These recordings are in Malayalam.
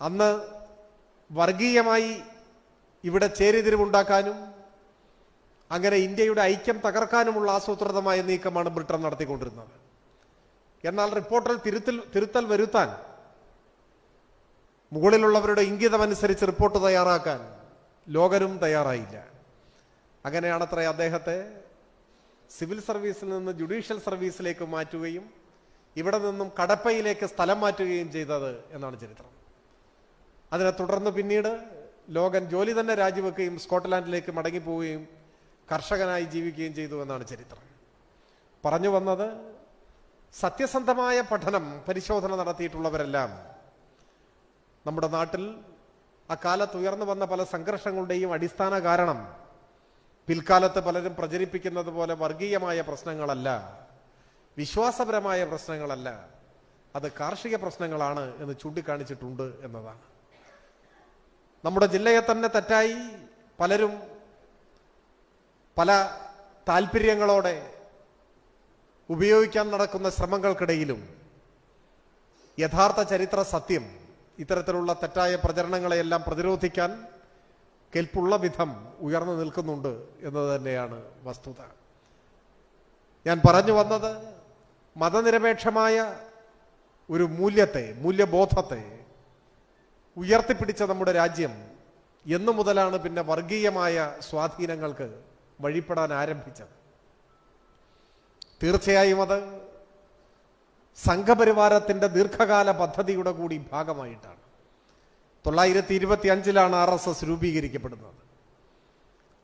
അന്ന് വർഗീയമായി ഇവിടെ ചേരിതിരിവുണ്ടാക്കാനും അങ്ങനെ ഇന്ത്യയുടെ ഐക്യം തകർക്കാനുമുള്ള ആസൂത്രിതമായ നീക്കമാണ് ബ്രിട്ടൻ നടത്തിക്കൊണ്ടിരുന്നത്. എന്നാൽ റിപ്പോർട്ടിൽ തിരുത്തൽ തിരുത്തൽ വരുത്താൻ മുകളിലുള്ളവരുടെ ഇംഗിതമനുസരിച്ച് റിപ്പോർട്ട് തയ്യാറാക്കാൻ ലോകനും തയ്യാറായില്ല. അങ്ങനെയാണത്രേ അദ്ദേഹത്തെ സിവിൽ സർവീസിൽ നിന്ന് ജുഡീഷ്യൽ സർവീസിലേക്ക് മാറ്റുകയും ഇവിടെ നിന്നും കടപ്പയിലേക്ക് സ്ഥലം മാറ്റുകയും ചെയ്തത് എന്നാണ് ചരിത്രം. അതിനെ തുടർന്ന് പിന്നീട് ലോകൻ ജോലി തന്നെ രാജിവെക്കുകയും സ്കോട്ട്ലാൻഡിലേക്ക് മടങ്ങിപ്പോവുകയും കർഷകനായി ജീവിക്കുകയും ചെയ്തു എന്നാണ് ചരിത്രം. പറഞ്ഞു വന്നത് സത്യസന്ധമായ പഠനം പരിശോധന നടത്തിയിട്ടുള്ളവരെല്ലാം നമ്മുടെ നാട്ടിൽ അക്കാലത്ത് ഉയർന്നു വന്ന പല സംഘർഷങ്ങളുടെയും അടിസ്ഥാന കാരണം പിൽക്കാലത്ത് പലരും പ്രചരിപ്പിക്കുന്നത് പോലെ വർഗീയമായ പ്രശ്നങ്ങളല്ല വിശ്വാസപരമായ പ്രശ്നങ്ങളല്ല അത് കാർഷിക പ്രശ്നങ്ങളാണ് എന്ന് ചൂണ്ടിക്കാണിച്ചിട്ടുണ്ട് എന്നതാണ്. നമ്മുടെ ജില്ലയെ തന്നെ തെറ്റായി പലരും പല താല്പര്യങ്ങളോടെ ഉപയോഗിക്കാൻ നടക്കുന്ന ശ്രമങ്ങൾക്കിടയിലും യഥാർത്ഥ ചരിത്ര സത്യം ഇത്തരത്തിലുള്ള തെറ്റായ പ്രചരണങ്ങളെയെല്ലാം പ്രതിരോധിക്കാൻ കെൽപ്പുള്ള വിധം ഉയർന്നു നിൽക്കുന്നുണ്ട് എന്നത് തന്നെയാണ് വസ്തുത. ഞാൻ പറഞ്ഞു വന്നത് മതനിരപേക്ഷമായ ഒരു മൂല്യത്തെ മൂല്യബോധത്തെ ഉയർത്തിപ്പിടിച്ച നമ്മുടെ രാജ്യം എന്നു മുതലാണ് പിന്നെ വർഗീയമായ സ്വാധീനങ്ങൾക്ക് വഴിപ്പെടാൻ ആരംഭിച്ചത്. തീർച്ചയായും അത് സംഘപരിവാരത്തിന്റെ ദീർഘകാല പദ്ധതിയുടെ കൂടി ഭാഗമായിട്ടാണ്. തൊള്ളായിരത്തി ഇരുപത്തി അഞ്ചിലാണ് ആർ എസ് എസ് രൂപീകരിക്കപ്പെടുന്നത്.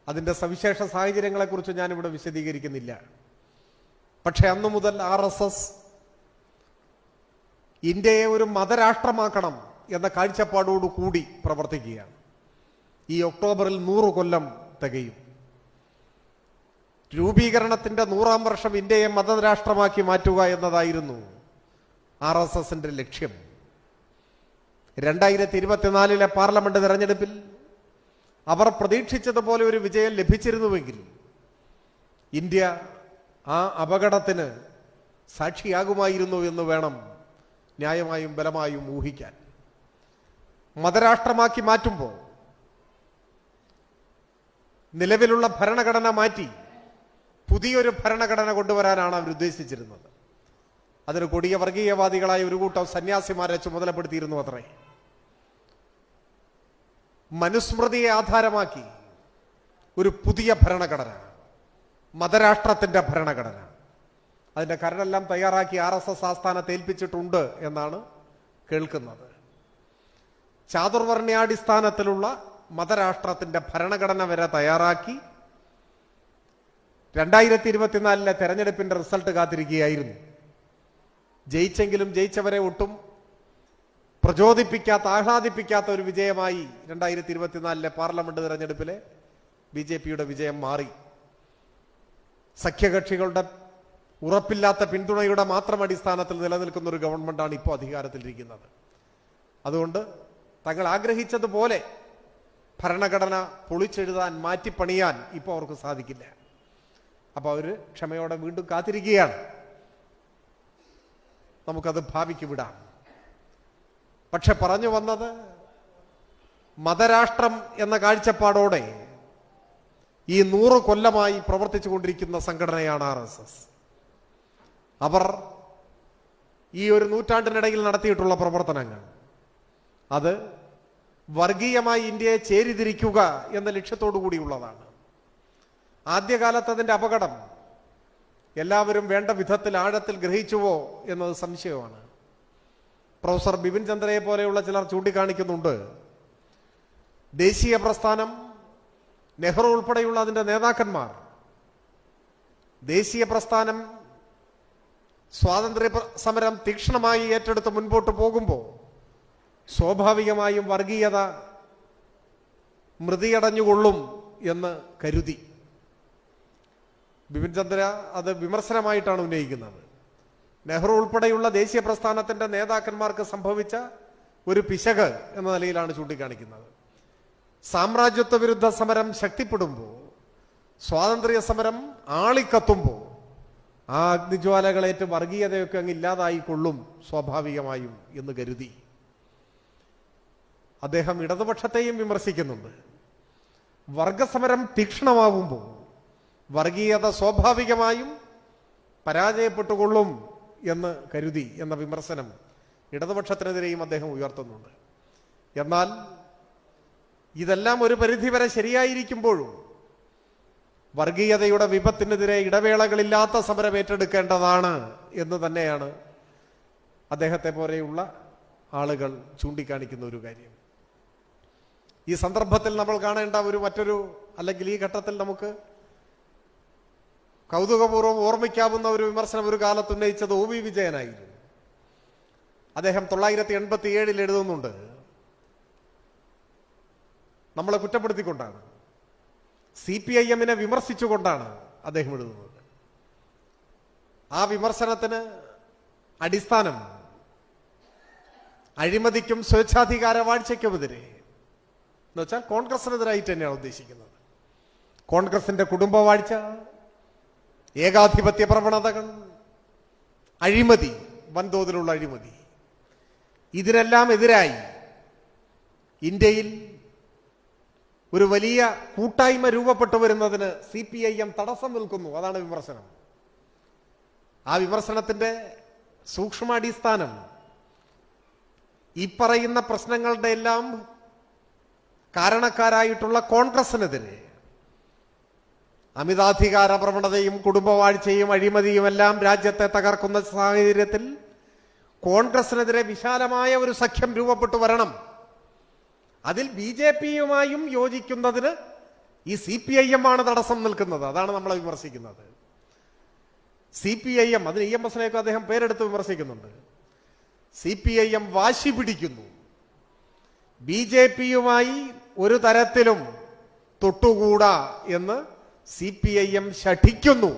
അതിന്റെ സവിശേഷ സാഹചര്യങ്ങളെക്കുറിച്ച് ഞാനിവിടെ വിശദീകരിക്കുന്നില്ല. പക്ഷെ അന്നു മുതൽ ആർ എസ് എസ് ഇന്ത്യയെ ഒരു മതരാഷ്ട്രമാക്കണം എന്ന കാഴ്ചപ്പാടോടുകൂടി പ്രവർത്തിക്കുകയാണ്. ഈ ഒക്ടോബറിൽ നൂറ് കൊല്ലം തികയും. രൂപീകരണത്തിന്റെ നൂറാം വർഷം ഇന്ത്യയെ മതരാഷ്ട്രമാക്കി മാറ്റുക എന്നതായിരുന്നു ആർ എസ് എസിന്റെ ലക്ഷ്യം. രണ്ടായിരത്തി ഇരുപത്തിനാലിലെ പാർലമെന്റ് തെരഞ്ഞെടുപ്പിൽ അവർ പ്രതീക്ഷിച്ചതുപോലെ ഒരു വിജയം ലഭിച്ചിരുന്നുവെങ്കിൽ ഇന്ത്യ ആ അപകടത്തിന് സാക്ഷിയാകുമായിരുന്നു എന്ന് വേണം ന്യായമായും ബലമായും ഊഹിക്കാൻ. മതരാഷ്ട്രമാക്കി മാറ്റുമ്പോൾ നിലവിലുള്ള ഭരണഘടന മാറ്റി പുതിയൊരു ഭരണഘടന കൊണ്ടുവരാനാണ് അവർ ഉദ്ദേശിച്ചിരുന്നത്. അതിന് കൊടിയ വർഗീയവാദികളായ ഒരു കൂട്ടം സന്യാസിമാരെ ചുമതലപ്പെടുത്തിയിരുന്നു അത്രേ. മനുസ്മൃതിയെ ആധാരമാക്കി ഒരു പുതിയ ഭരണഘടന മതരാഷ്ട്രത്തിന്റെ ഭരണഘടന. അതിന്റെ കരടെല്ലാം തയ്യാറാക്കി ആർ എസ് എസ് ആസ്ഥാനത്ത് ഏൽപ്പിച്ചിട്ടുണ്ട് എന്നാണ് കേൾക്കുന്നത്. ചാതുർവർണയാടിസ്ഥാനത്തിലുള്ള മതരാഷ്ട്രത്തിന്റെ ഭരണഘടന വരെ തയ്യാറാക്കി രണ്ടായിരത്തി ഇരുപത്തിനാലിലെ തെരഞ്ഞെടുപ്പിന്റെ റിസൾട്ട് കാത്തിരിക്കുകയായിരുന്നു. ജയിച്ചെങ്കിലും ജയിച്ചവരെ ഒട്ടും പ്രചോദിപ്പിക്കാത്ത ആഹ്ലാദിപ്പിക്കാത്ത ഒരു വിജയമായി രണ്ടായിരത്തി ഇരുപത്തിനാലിലെ പാർലമെന്റ് തെരഞ്ഞെടുപ്പിലെ ബി ജെ പിയുടെ വിജയം മാറി. സഖ്യകക്ഷികളുടെ ഉറപ്പില്ലാത്ത പിന്തുണയുടെ മാത്രം അടിസ്ഥാനത്തിൽ നിലനിൽക്കുന്ന ഒരു ഗവൺമെന്റാണ് ഇപ്പോൾ അധികാരത്തിലിരിക്കുന്നത്. അതുകൊണ്ട് തങ്ങൾ ആഗ്രഹിച്ചതുപോലെ ഭരണഘടന പൊളിച്ചെഴുതാൻ മാറ്റിപ്പണിയാൻ ഇപ്പോൾ അവർക്ക് സാധിക്കില്ല. അപ്പോൾ അവർ ക്ഷമയോടെ വീണ്ടും കാത്തിരിക്കുകയാണ്. നമുക്കത് ഭാവിക്ക് വിടാം. പക്ഷെ പറഞ്ഞു വന്നത് മതരാഷ്ട്രം എന്ന കാഴ്ചപ്പാടോടെ ഈ നൂറ് കൊല്ലമായി പ്രവർത്തിച്ചു കൊണ്ടിരിക്കുന്ന സംഘടനയാണ് ആർ എസ് എസ്. അവർ ഈ ഒരു നൂറ്റാണ്ടിനിടയിൽ നടത്തിയിട്ടുള്ള പ്രവർത്തനങ്ങൾ അത് വർഗീയമായി ഇന്ത്യയെ ചേരിതിരിക്കുക എന്ന ലക്ഷ്യത്തോടു കൂടിയുള്ളതാണ്. ആദ്യകാലത്ത് അതിന്റെ അപകടം എല്ലാവരും വേണ്ട വിധത്തിൽ ആഴത്തിൽ ഗ്രഹിച്ചുവോ എന്നത് സംശയമാണ്. പ്രൊഫസർ ബിപിൻ ചന്ദ്രയെ പോലെയുള്ള ചിലർ ചൂണ്ടിക്കാണിക്കുന്നുണ്ട്. ദേശീയ പ്രസ്ഥാനം നെഹ്റു ഉൾപ്പെടെയുള്ള അതിന്റെ നേതാക്കന്മാർ ദേശീയ പ്രസ്ഥാനം സ്വാതന്ത്ര്യ സമരം തീക്ഷണമായി ഏറ്റെടുത്ത് മുൻപോട്ട് പോകുമ്പോൾ സ്വാഭാവികമായും വർഗീയത മൃതിയടഞ്ഞുകൊള്ളും എന്ന് കരുതി. ബിപിൻ ചന്ദ്ര അത് വിമർശനമായിട്ടാണ് ഉന്നയിക്കുന്നത്. നെഹ്റു ഉൾപ്പെടെയുള്ള ദേശീയ പ്രസ്ഥാനത്തിന്റെ നേതാക്കന്മാർക്ക് സംഭവിച്ച ഒരു പിശക് എന്ന നിലയിലാണ് ചൂണ്ടിക്കാണിക്കുന്നത്. സാമ്രാജ്യത്വ വിരുദ്ധ സമരം ശക്തിപ്പെടുമ്പോൾ സ്വാതന്ത്ര്യ സമരം ആളിക്കത്തുമ്പോൾ ആ അഗ്നിജ്വാലകളേറ്റ് വർഗീയതയൊക്കെ അങ്ങ് ഇല്ലാതായിക്കൊള്ളും സ്വാഭാവികമായും എന്ന് കരുതി. അദ്ദേഹം ഇടതുപക്ഷത്തെയും വിമർശിക്കുന്നുണ്ട്. വർഗസമരം തീക്ഷണമാവുമ്പോൾ വർഗീയത സ്വാഭാവികമായും പരാജയപ്പെട്ടുകൊള്ളും എന്ന് കരുതി എന്ന വിമർശനം ഇടതുപക്ഷത്തിനെതിരെയും അദ്ദേഹം ഉയർത്തുന്നുണ്ട്. എന്നാൽ ഇതെല്ലാം ഒരു പരിധിവരെ ശരിയായിരിക്കുമ്പോഴും വർഗീയതയുടെ വിപത്തിനെതിരെ ഇടവേളകളില്ലാത്ത സമരം ഏറ്റെടുക്കേണ്ടതാണ് എന്ന് തന്നെയാണ് അദ്ദേഹത്തെ പോലെയുള്ള ആളുകൾ ചൂണ്ടിക്കാണിക്കുന്ന ഒരു കാര്യം. ഈ സന്ദർഭത്തിൽ നമ്മൾ കാണേണ്ട ഒരു മറ്റൊരു അല്ലെങ്കിൽ ഈ ഘട്ടത്തിൽ നമുക്ക് കൗതുകപൂർവം ഓർമ്മിക്കാവുന്ന ഒരു വിമർശനം ഒരു കാലത്ത് ഉന്നയിച്ചത് ഒ വി വിജയനായിരുന്നു. അദ്ദേഹം തൊള്ളായിരത്തി എൺപത്തി ഏഴിൽ എഴുതുന്നുണ്ട് നമ്മളെ കുറ്റപ്പെടുത്തിക്കൊണ്ടാണ്. സി പി ഐ എമ്മിനെ വിമർശിച്ചുകൊണ്ടാണ് അദ്ദേഹം എഴുതുന്നത്. ആ വിമർശനത്തിന് അടിസ്ഥാനം അഴിമതിക്കും സ്വേച്ഛാധികാര വാഴ്ചയ്ക്കുമെതിരെ എന്ന് വെച്ചാൽ കോൺഗ്രസിനെതിരായിട്ട് തന്നെയാണ് ഉദ്ദേശിക്കുന്നത്. കോൺഗ്രസിന്റെ കുടുംബവാഴ്ച ഏകാധിപത്യ പ്രവണതകൾ അഴിമതി വൻതോതിലുള്ള അഴിമതി ഇതിനെല്ലാം എതിരായി ഇന്ത്യയിൽ ഒരു വലിയ കൂട്ടായ്മ രൂപപ്പെട്ടു വരുന്നതിന് സി പി ഐ എം തടസ്സം നിൽക്കുന്നു. അതാണ് വിമർശനം. ആ വിമർശനത്തിന്റെ സൂക്ഷ്മാടിസ്ഥാനം ഈ പറയുന്ന പ്രശ്നങ്ങളുടെ എല്ലാം കാരണക്കാരായിട്ടുള്ള കോൺഗ്രസിനെതിരെ അമിതാധികാര പ്രവണതയും കുടുംബവാഴ്ചയും അഴിമതിയും എല്ലാം രാജ്യത്തെ തകർക്കുന്ന സാഹചര്യത്തിൽ കോൺഗ്രസിനെതിരെ വിശാലമായ ഒരു സഖ്യം രൂപപ്പെട്ടു വരണം. അതിൽ ബി ജെ പിയുമായും യോജിക്കുന്നതിന് ഈ സി പി ഐ എം ആണ് തടസ്സം നിൽക്കുന്നത്. അതാണ് നമ്മളെ വിമർശിക്കുന്നത്. സി പി ഐ എം അതിന് ഇ എം എസിനെയൊക്കെ അദ്ദേഹം പേരെടുത്ത് വിമർശിക്കുന്നുണ്ട്. സി പി ഐ എം വാശി പിടിക്കുന്നു. ബി ജെ പിയുമായി ഒരു തരത്തിലും തൊട്ടുകൂടാ എന്ന് സി പി ഐ എം ശഠിക്കുന്നു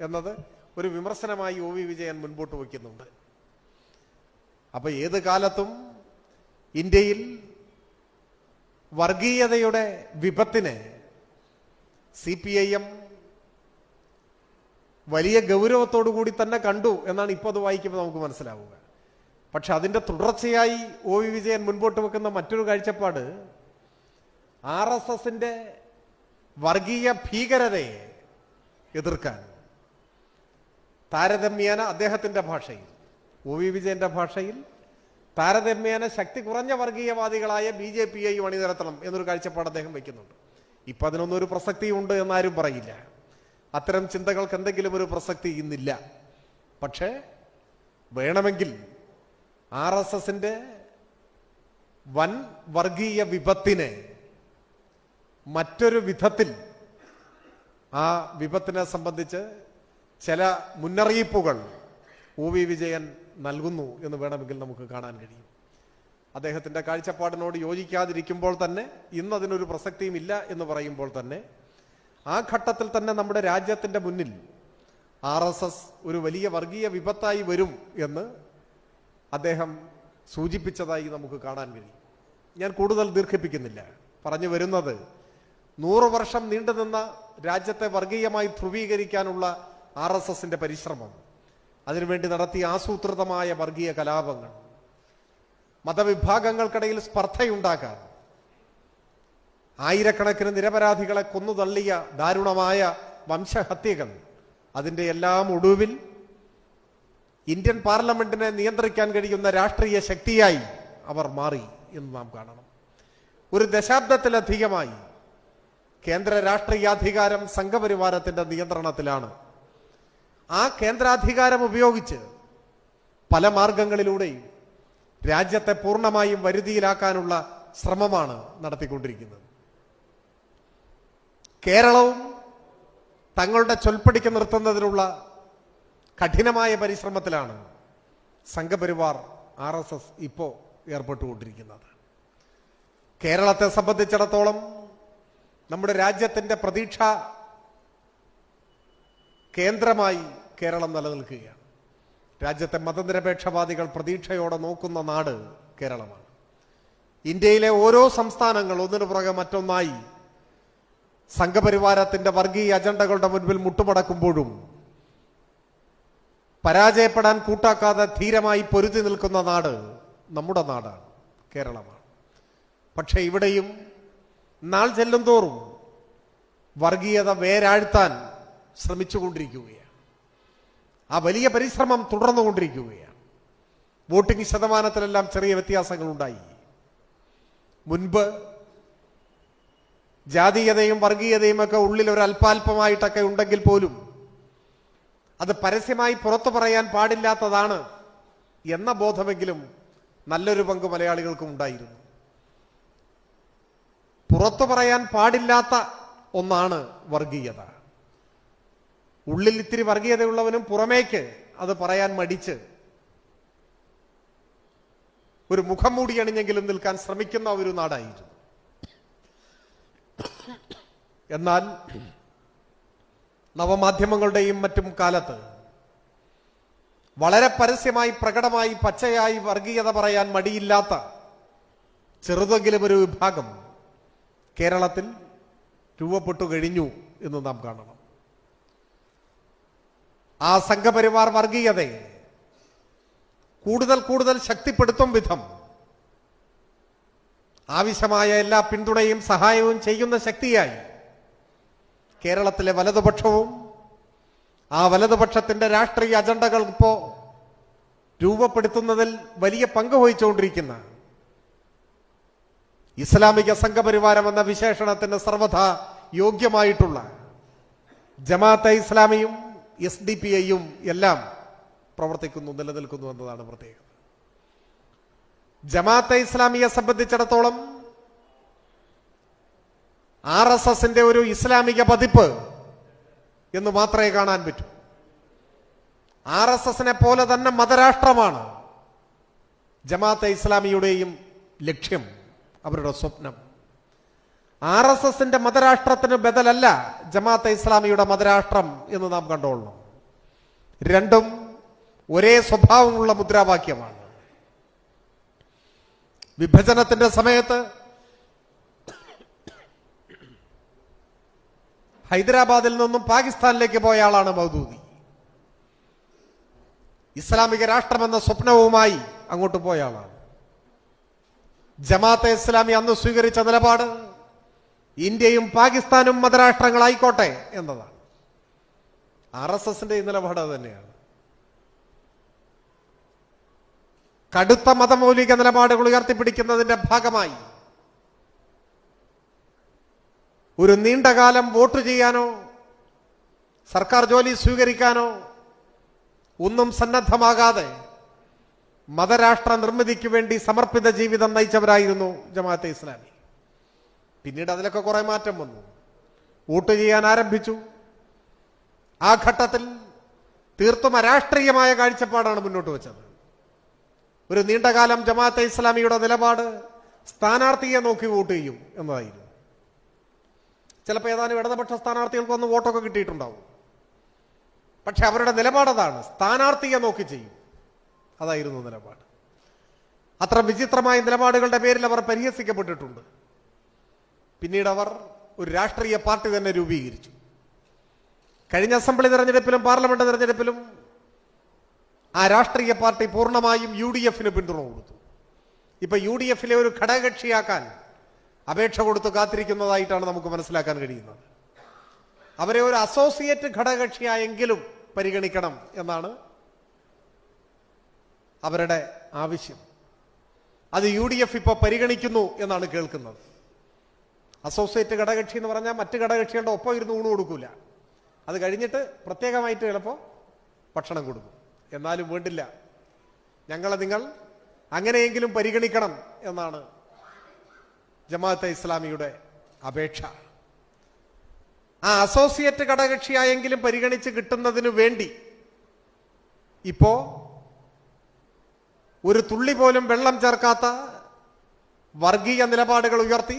എന്നത് ഒരു വിമർശനമായി ഒ വി വിജയൻ മുൻപോട്ട് വയ്ക്കുന്നുണ്ട്. അപ്പൊ ഏത് കാലത്തും ഇന്ത്യയിൽ വർഗീയതയുടെ വിപത്തിനെ സി പി ഐ എം വലിയ ഗൗരവത്തോടു കൂടി തന്നെ കണ്ടു എന്നാണ് ഇപ്പോൾ അത് വായിക്കുമ്പോൾ നമുക്ക് മനസ്സിലാവുക. പക്ഷെ അതിന്റെ തുടർച്ചയായി ഒ വി വിജയൻ മുൻപോട്ട് വെക്കുന്ന മറ്റൊരു കാഴ്ചപ്പാട് ആർ എസ് എസിന്റെ വർഗീയ ഭീകരതയെ എതിർക്കാൻ താരതമ്യേന അദ്ദേഹത്തിന്റെ ഭാഷയിൽ ഒ വി വിജയന്റെ ഭാഷയിൽ താരതമ്യേന ശക്തി കുറഞ്ഞ വർഗീയവാദികളായ ബി ജെ പിയെയും അണിനിരത്തണം എന്നൊരു കാഴ്ചപ്പാട് അദ്ദേഹം വയ്ക്കുന്നുണ്ട്. ഇപ്പൊ അതിനൊന്നും ഒരു പ്രസക്തിയുണ്ട് എന്നാരും പറയില്ല. അത്തരം ചിന്തകൾക്ക് എന്തെങ്കിലും ഒരു പ്രസക്തി ഇന്നില്ല. പക്ഷേ വേണമെങ്കിൽ ആർ എസ് എസിന്റെ വൻ വർഗീയ വിപത്തിനെ മറ്റൊരു വിധത്തിൽ ആ വിപത്തിനെ സംബന്ധിച്ച് ചില മുന്നറിയിപ്പുകൾ ഒ വി വിജയൻ നൽകുന്നു എന്ന് വേണമെങ്കിൽ നമുക്ക് കാണാൻ കഴിയും. അദ്ദേഹത്തിന്റെ കാഴ്ചപ്പാടിനോട് യോജിക്കാതിരിക്കുമ്പോൾ തന്നെ ഇന്ന് അതിനൊരു പ്രസക്തിയും ഇല്ല എന്ന് പറയുമ്പോൾ തന്നെ ആ ഘട്ടത്തിൽ തന്നെ നമ്മുടെ രാജ്യത്തിന്റെ മുന്നിൽ ആർ എസ് എസ് ഒരു വലിയ വർഗീയ വിപത്തായി വരും എന്ന് അദ്ദേഹം സൂചിപ്പിച്ചതായി നമുക്ക് കാണാൻ കഴിയും. ഞാൻ കൂടുതൽ ദീർഘിപ്പിക്കുന്നില്ല. പറഞ്ഞു വരുന്നത് നൂറ് വർഷം നീണ്ടുനിന്ന രാജ്യത്തെ വർഗീയമായി ധ്രുവീകരിക്കാനുള്ള ആർ എസ് എസിന്റെ പരിശ്രമം അതിനുവേണ്ടി നടത്തിയ ആസൂത്രിതമായ വർഗീയ കലാപങ്ങൾ മതവിഭാഗങ്ങൾക്കിടയിൽ സ്പർദ്ധയുണ്ടാക്കാൻ ആയിരക്കണക്കിന് നിരപരാധികളെ കൊന്നുതള്ളിയ ദാരുണമായ വംശഹത്യകൾ അതിന്റെ എല്ലാം ഒടുവിൽ ഇന്ത്യൻ പാർലമെന്റിനെ നിയന്ത്രിക്കാൻ കഴിയുന്ന രാഷ്ട്രീയ ശക്തിയായി അവർ മാറി എന്ന് നാം കാണണം. ഒരു ദശാബ്ദത്തിലധികമായി കേന്ദ്ര രാഷ്ട്രീയാധികാരം സംഘപരിവാരത്തിന്റെ നിയന്ത്രണത്തിലാണ്. ആ കേന്ദ്രാധികാരം ഉപയോഗിച്ച് പല മാർഗങ്ങളിലൂടെയും രാജ്യത്തെ പൂർണമായും വരുതിയിലാക്കാനുള്ള ശ്രമമാണ് നടത്തിക്കൊണ്ടിരിക്കുന്നത്. കേരളവും തങ്ങളുടെ ചൊൽപ്പടിക്ക് നിർത്തുന്നതിനുള്ള കഠിനമായ പരിശ്രമത്തിലാണ് സംഘപരിവാർ ആർ എസ് എസ് ഇപ്പോ ഏർപ്പെട്ടുകൊണ്ടിരിക്കുന്നത്. കേരളത്തെ സംബന്ധിച്ചിടത്തോളം നമ്മുടെ രാജ്യത്തിന്റെ പ്രതീക്ഷ കേന്ദ്രമായി കേരളം നിലനിൽക്കുകയാണ്. രാജ്യത്തെ മതനിരപേക്ഷവാദികൾ പ്രതീക്ഷയോടെ നോക്കുന്ന നാട് കേരളമാണ്. ഇന്ത്യയിലെ ഓരോ സംസ്ഥാനങ്ങൾ ഒന്നിനു പുറകെ മറ്റൊന്നായി സംഘപരിവാരത്തിന്റെ വർഗീയ അജണ്ടകളുടെ മുൻപിൽ മുട്ടുമടക്കുമ്പോഴും പരാജയപ്പെടാൻ കൂട്ടാക്കാതെ ധീരമായി പൊരുതി നിൽക്കുന്ന നാട് നമ്മുടെ നാടാണ് കേരളമാണ്. പക്ഷേ ഇവിടെയും നാൾ ചെല്ലും തോറും വർഗീയത വേരാഴ്ത്താൻ ശ്രമിച്ചുകൊണ്ടിരിക്കുകയാണ്. ആ വലിയ പരിശ്രമം തുടർന്നുകൊണ്ടിരിക്കുകയാണ്. വോട്ടിംഗ് ശതമാനത്തിലെല്ലാം ചെറിയ വ്യത്യാസങ്ങൾ ഉണ്ടായി മുൻപ് ജാതീയതയും വർഗീയതയും ഒക്കെ ഉള്ളിൽ ഒരു അല്പാൽപമായിട്ടൊക്കെ ഉണ്ടെങ്കിൽ പോലും അത് പരസ്യമായി പുറത്തു പറയാൻ പാടില്ലാത്തതാണ് എന്ന ബോധമെങ്കിലും നല്ലൊരു പങ്ക് മലയാളികൾക്കും ഉണ്ടായിരുന്നു. പുറത്തു പറയാൻ പാടില്ലാത്ത ഒന്നാണ് വർഗീയത. ഉള്ളിൽ ഇത്തിരി വർഗീയതയുള്ളവനും പുറമേക്ക് അത് പറയാൻ മടിച്ച് ഒരു മുഖം മൂടി അണിഞ്ഞെങ്കിലും നിൽക്കാൻ ശ്രമിക്കുന്ന ഒരു നാടായിരുന്നു. എന്നാൽ നവമാധ്യമങ്ങളുടെയും മറ്റും കാലത്ത് വളരെ പരസ്യമായി പ്രകടമായി പച്ചയായി വർഗീയത പറയാൻ മടിയില്ലാത്ത ചെറുതെങ്കിലും ഒരു വിഭാഗം കേരളത്തിൽ രൂപപ്പെട്ടു കഴിഞ്ഞു എന്ന് നാം കാണണം. ആ സംഘപരിവാർ വർഗീയതയെ കൂടുതൽ കൂടുതൽ ശക്തിപ്പെടുത്തും വിധം ആവശ്യമായ എല്ലാ പിന്തുണയും സഹായവും ചെയ്യുന്ന ശക്തിയായി കേരളത്തിലെ വലതുപക്ഷവും ആ വലതുപക്ഷത്തിന്റെ രാഷ്ട്രീയ അജണ്ടകൾ രൂപപ്പെടുത്തുന്നതിൽ വലിയ പങ്ക് വഹിച്ചുകൊണ്ടിരിക്കുന്ന ഇസ്ലാമിക സംഘപരിവാരം എന്ന വിശേഷണത്തിന് സർവത യോഗ്യമായിട്ടുള്ള ജമാഅത്തെ ഇസ്ലാമിയും എസ് ഡി പി ഐയും എല്ലാം പ്രവർത്തിക്കുന്നു നിലനിൽക്കുന്നു എന്നതാണ് പ്രത്യേകത. ജമാഅത്തെ ഇസ്ലാമിയെ സംബന്ധിച്ചിടത്തോളം ആർ എസ് എസിന്റെ ഒരു ഇസ്ലാമിക പതിപ്പ് എന്ന് മാത്രമേ കാണാൻ പറ്റൂ. ആർ എസ് എസിനെ പോലെ തന്നെ മതരാഷ്ട്രമാണ് ജമാഅത്തെ ഇസ്ലാമിയുടെയും ലക്ഷ്യം. അവരുടെ സ്വപ്നം. ആർ എസ് എസിന്റെ മതരാഷ്ട്രത്തിന് ബദലല്ല ജമാഅത്തെ ഇസ്ലാമിയുടെ മതരാഷ്ട്രം എന്ന് നാം കണ്ടോളണം. രണ്ടും ഒരേ സ്വഭാവമുള്ള മുദ്രാവാക്യമാണ്. വിഭജനത്തിന്റെ സമയത്ത് ഹൈദരാബാദിൽ നിന്നും പാകിസ്ഥാനിലേക്ക് പോയ ആളാണ് മൗദൂദി. ഇസ്ലാമിക രാഷ്ട്രമെന്ന സ്വപ്നവുമായി അങ്ങോട്ട് പോയ ആളാണ്. ജമാഅത്തെ ഇസ്ലാമി അന്ന് സ്വീകരിച്ച നിലപാട് ഇന്ത്യയും പാകിസ്ഥാനും മതരാഷ്ട്രങ്ങളായിക്കോട്ടെ എന്നതാണ്. ആർ എസ് എസിന്റെ ഈ നിലപാട് തന്നെയാണ്. കടുത്ത മതമൗലിക നിലപാടുകൾ ഉയർത്തിപ്പിടിക്കുന്നതിന്റെ ഭാഗമായി ഒരു നീണ്ടകാലം വോട്ട് ചെയ്യാനോ സർക്കാർ ജോലി സ്വീകരിക്കാനോ ഒന്നും സന്നദ്ധമാകാതെ മതരാഷ്ട്ര നിർമ്മിതിക്ക് വേണ്ടി സമർപ്പിത ജീവിതം നയിച്ചവരായിരുന്നു ജമാഅത്തെ ഇസ്ലാമി. പിന്നീട് അതിലൊക്കെ കുറെ മാറ്റം വന്നു. വോട്ട് ചെയ്യാൻ ആരംഭിച്ചു. ആ ഘട്ടത്തിൽ തീർത്തും അരാഷ്ട്രീയമായ കാഴ്ചപ്പാടാണ് മുന്നോട്ട് വെച്ചത്. ഒരു നീണ്ടകാലം ജമാഅത്തെ ഇസ്ലാമിയുടെ നിലപാട് സ്ഥാനാർത്ഥിയെ നോക്കി വോട്ട് ചെയ്യും എന്നതായിരുന്നു. ചിലപ്പോൾ ഏതാനും ഇടതുപക്ഷ സ്ഥാനാർത്ഥികൾക്ക് ഒന്ന് വോട്ടൊക്കെ കിട്ടിയിട്ടുണ്ടാവും. പക്ഷെ അവരുടെ നിലപാടതാണ് സ്ഥാനാർത്ഥിയെ നോക്കി ചെയ്യും. അതായിരുന്നു നിലപാട്. അത്ര വിചിത്രമായ നിലപാടുകളുടെ പേരിൽ അവർ പരിഹസിക്കപ്പെട്ടിട്ടുണ്ട്. പിന്നീട് അവർ ഒരു രാഷ്ട്രീയ പാർട്ടി തന്നെ രൂപീകരിച്ചു. കഴിഞ്ഞ അസംബ്ലി തെരഞ്ഞെടുപ്പിലും പാർലമെന്റ് തെരഞ്ഞെടുപ്പിലും ആ രാഷ്ട്രീയ പാർട്ടി പൂർണമായും യു ഡി എഫിന് പിന്തുണ കൊടുത്തു. ഇപ്പൊ യു ഡി എഫിലെ ഒരു ഘടകകക്ഷിയാക്കാൻ അപേക്ഷ കൊടുത്ത് കാത്തിരിക്കുന്നതായിട്ടാണ് നമുക്ക് മനസ്സിലാക്കാൻ കഴിയുന്നത്. അവരെ ഒരു അസോസിയേറ്റ് ഘടകകക്ഷിയായെങ്കിലും പരിഗണിക്കണം എന്നാണ് അവരുടെ ആവശ്യം. അത് യു ഡി എഫ് ഇപ്പോൾ പരിഗണിക്കുന്നു എന്നാണ് കേൾക്കുന്നത്. അസോസിയേറ്റ് ഘടകകക്ഷി എന്ന് പറഞ്ഞാൽ മറ്റ് ഘടകകക്ഷികളുടെ ഒപ്പം ഇരുന്ന് ഊണ് കൊടുക്കൂല. അത് കഴിഞ്ഞിട്ട് പ്രത്യേകമായിട്ട് ചിലപ്പോൾ ഭക്ഷണം കൊടുക്കും. എന്നാലും വേണ്ടില്ല. ഞങ്ങളെ നിങ്ങൾ അങ്ങനെയെങ്കിലും പരിഗണിക്കണം എന്നാണ് ജമാഅത്തെ ഇസ്ലാമിയുടെ അപേക്ഷ. ആ അസോസിയേറ്റ് ഘടകകക്ഷിയായെങ്കിലും പരിഗണിച്ച് കിട്ടുന്നതിന് വേണ്ടി ഇപ്പോ ഒരു തുള്ളി പോലും വെള്ളം ചേർക്കാത്ത വർഗീയ നിലപാടുകൾ ഉയർത്തി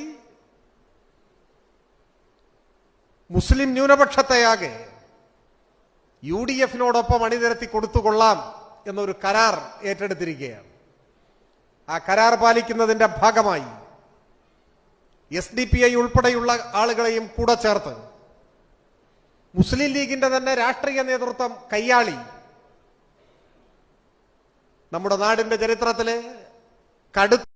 മുസ്ലിം ന്യൂനപക്ഷത്തെയാകെ യു ഡി എഫിനോടൊപ്പം അണിനിരത്തി കൊടുത്തുകൊള്ളാം എന്നൊരു കരാർ ഏറ്റെടുത്തിരിക്കുകയാണ്. ആ കരാർ പാലിക്കുന്നതിന്റെ ഭാഗമായി എസ് ഡി പി ഐ ഉൾപ്പെടെയുള്ള ആളുകളെയും കൂടെ ചേർത്ത് മുസ്ലിം ലീഗിന്റെ തന്നെ രാഷ്ട്രീയ നേതൃത്വം കയ്യാളി നമ്മുടെ നാടിന്റെ ചരിത്രത്തിലെ കടുത്ത